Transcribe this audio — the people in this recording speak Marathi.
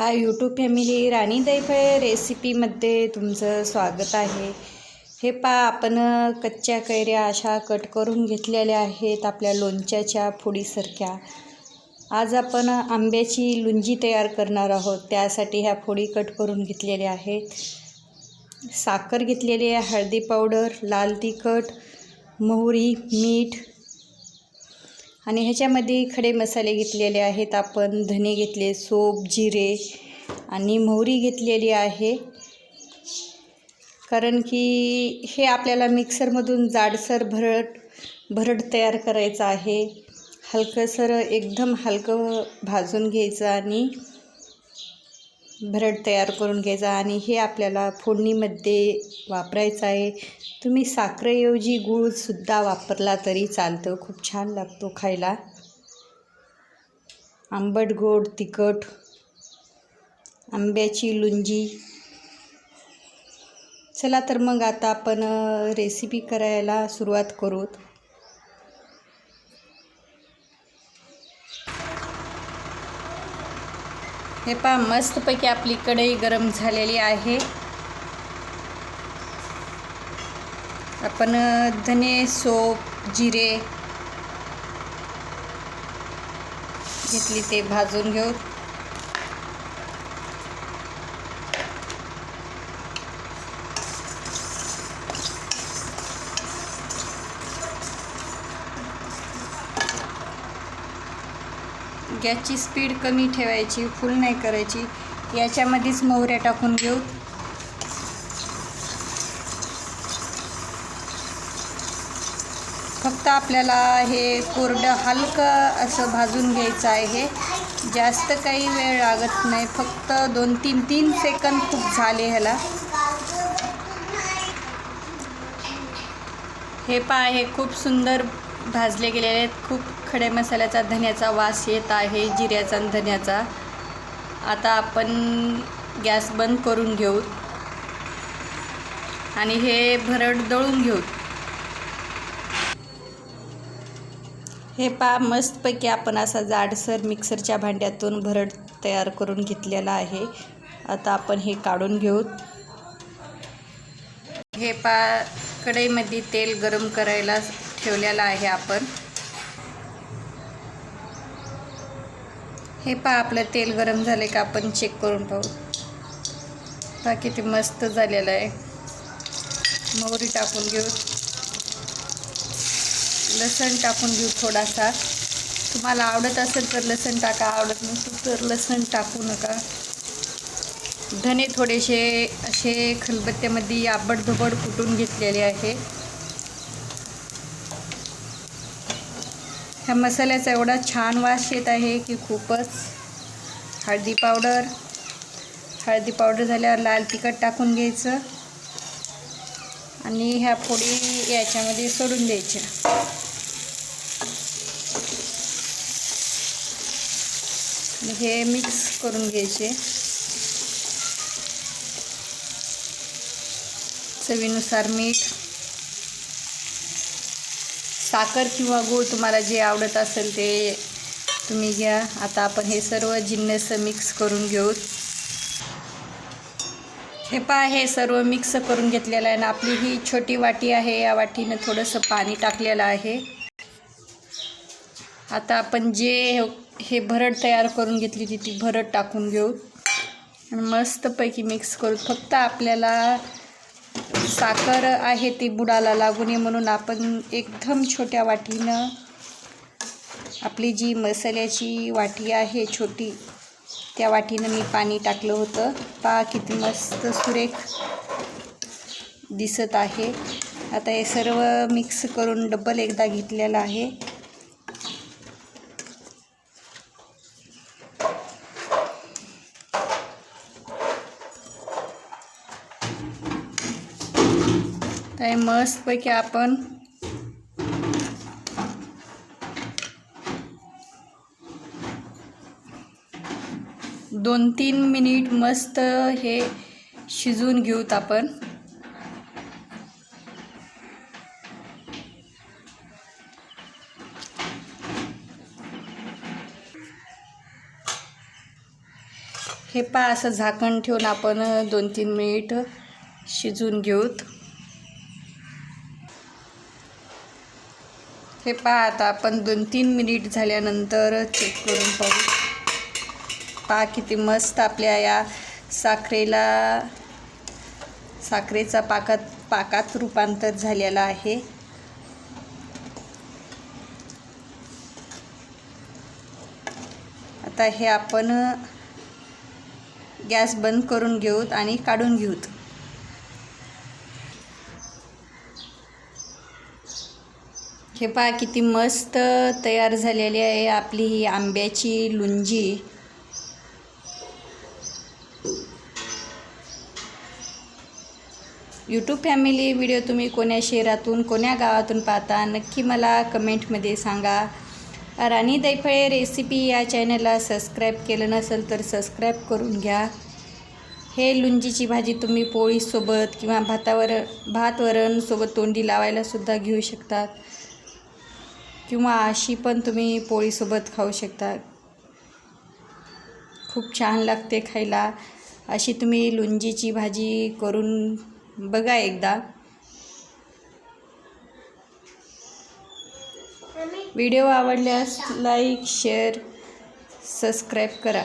हाय यूट्यूब फॅमिली राणी दैफळे रेसिपीमध्ये तुमचं स्वागत आहे. हे पा आपण कच्च्या कैऱ्या अशा कट करून घेतलेल्या आहेत आपल्या लोणच्याच्या फोडीसारख्या. आज आपण आंब्याची लुंजी तयार करणार आहोत. त्यासाठी ह्या फोडी कट करून घेतलेल्या आहेत. साखर घेतलेली आहे हळदी पावडर लाल तिखट मोहरी मीठ आणि ह्याच्यामध्ये खडे मसाले घेतलेले आहेत. आपण धने घेतले सोप जिरे आणि मोहरी घेतलेली आहे. कारण की हे आपल्याला मिक्सरमधून जाडसर भरड भरड तयार करायचं आहे. हलकंसर एकदम हलकं भाजून घ्यायचं आणि भरड तयार करून घ्यायचा आणि हे आपल्याला फोडणीमध्ये वापरायचं आहे. तुम्ही साखरेऐवजी गूळसुद्धा वापरला तरी चालतं. खूप छान लागतो खायला. आंबट गोड तिखट आंब्याची लुंजी. चला तर मग आता आपण रेसिपी करायला सुरुवात करूत. हे पहा मस्तपैकी आपली कढई गरम झालेली आहे. आपण धने सोप जिरे घेतली ते भाजून घेऊ. गॅसची स्पीड कमी ठेवायची फुल नाही करायची. याच्यामध्येच मोहऱ्या टाकून घेऊ. फक्त आपल्याला हे कोरडं हलकं असं भाजून घ्यायचं आहे. जास्त काही वेळ लागत नाही. फक्त दोन तीन तीन सेकंद खूप झाले ह्याला. हे पा हे खूप सुंदर भाजले गेलेले आहेत. खूप खडे मसाल्याचा धन्याचा वास येत आहे जिऱ्याचा आणि धन्याचा. आता आपण गॅस बंद करून घेऊ आणि हे भरड दळून घेऊ. हे पा मस्तपैकी आपण असा जाडसर मिक्सरच्या भांड्यातून भरड तयार करून घेतलेला आहे. आता आपण हे काढून घेऊ. हे पा कढईमध्ये तेल गरम करायला ठेवलेलं आहे आपण. हे पहा आपलं तेल गरम झाले का आपण चेक करून पाहू. पहा किती मस्त झालेलं आहे. मोहरी टाकून घेऊ. लसण टाकून घेऊ थोडासा. तुम्हाला आवडत असेल तर लसण टाका आवडत नसेल तर लसण टाकू नका. धने थोडेसे असे खलबत्त्यामध्ये आबडधोबड कुटून घेतलेले आहे. ह्या मसाल्याचा एवढा छान वास येत आहे की खूपच. हळदी पावडर. हळदी पावडर झाल्यावर लाल तिखट टाकून घ्यायचं. आणि ह्या फोडी याच्यामध्ये सोडून द्यायच्या. हे मिक्स करून घ्यायचे. चवीनुसार मीठ. साखर किंवा गूळ तुम्हाला जे आवडत असेल ते तुम्ही घ्या. आता आपण हे सर्व जिन्नस मिक्स करून घेऊ. हे पहा हे सर्व मिक्स करून घेतलेलं आहे आणि आपली ही छोटी वाटी आहे. या वाटीनं थोडंसं पाणी टाकलेलं आहे. आता आपण जे हे भरड तयार करून घेतली ती ती भरड टाकून घेऊ. आणि मस्तपैकी मिक्स करू. फक्त आपल्याला साखर आहे ती बुडाला लागू नये म्हणून आपण एकदम छोट्या वाटीनं आपली जी मसाल्याची वाटी आहे छोटी त्या वाटीनं मी पाणी टाकलं होतं. पा किती मस्त सुरेख दिसत आहे. आता हे सर्व मिक्स करून डबल एकदा घेतलेलं आहे. तर मस्तपैकी आपण दोन तीन मिनिट मस्त हे शिजवून घेऊत आपण. हे पा असं झाकण ठेवून आपण दोन तीन मिनिट शिजून घेऊत. हे पहा आता आपण दोन तीन मिनिट झाल्यानंतर चेक करून पाहू. पहा किती मस्त आपल्या या साखरेला साखरेचा पाकात पाकात रूपांतर झालेला आहे. आता हे आपण गॅस बंद करून घेऊत आणि काढून घेऊत. हे पहा किती मस्त तयार झालेली आहे आपली ही आंब्याची लुंजी. यूट्यूब फॅमिली व्हिडिओ तुम्ही कोण्या शहरातून कोण्या गावातून पाहता नक्की मला कमेंटमध्ये सांगा. राणी दैफळे रेसिपी या चॅनलला सबस्क्राईब केलं नसेल तर सबस्क्राईब करून घ्या. हे लुंजीची भाजी तुम्ही पोळीसोबत किंवा भातावर भात वरणसोबत तोंडी लावायला सुद्धा घेऊ शकतात किंवा अशी पण तुम्ही पोळीसोबत खाऊ शकता. खूप छान लागते खायला. अशी तुम्ही लुंजीची भाजी करून बघा एकदा. व्हिडिओ आवडल्यास लाईक शेअर सबस्क्राईब करा.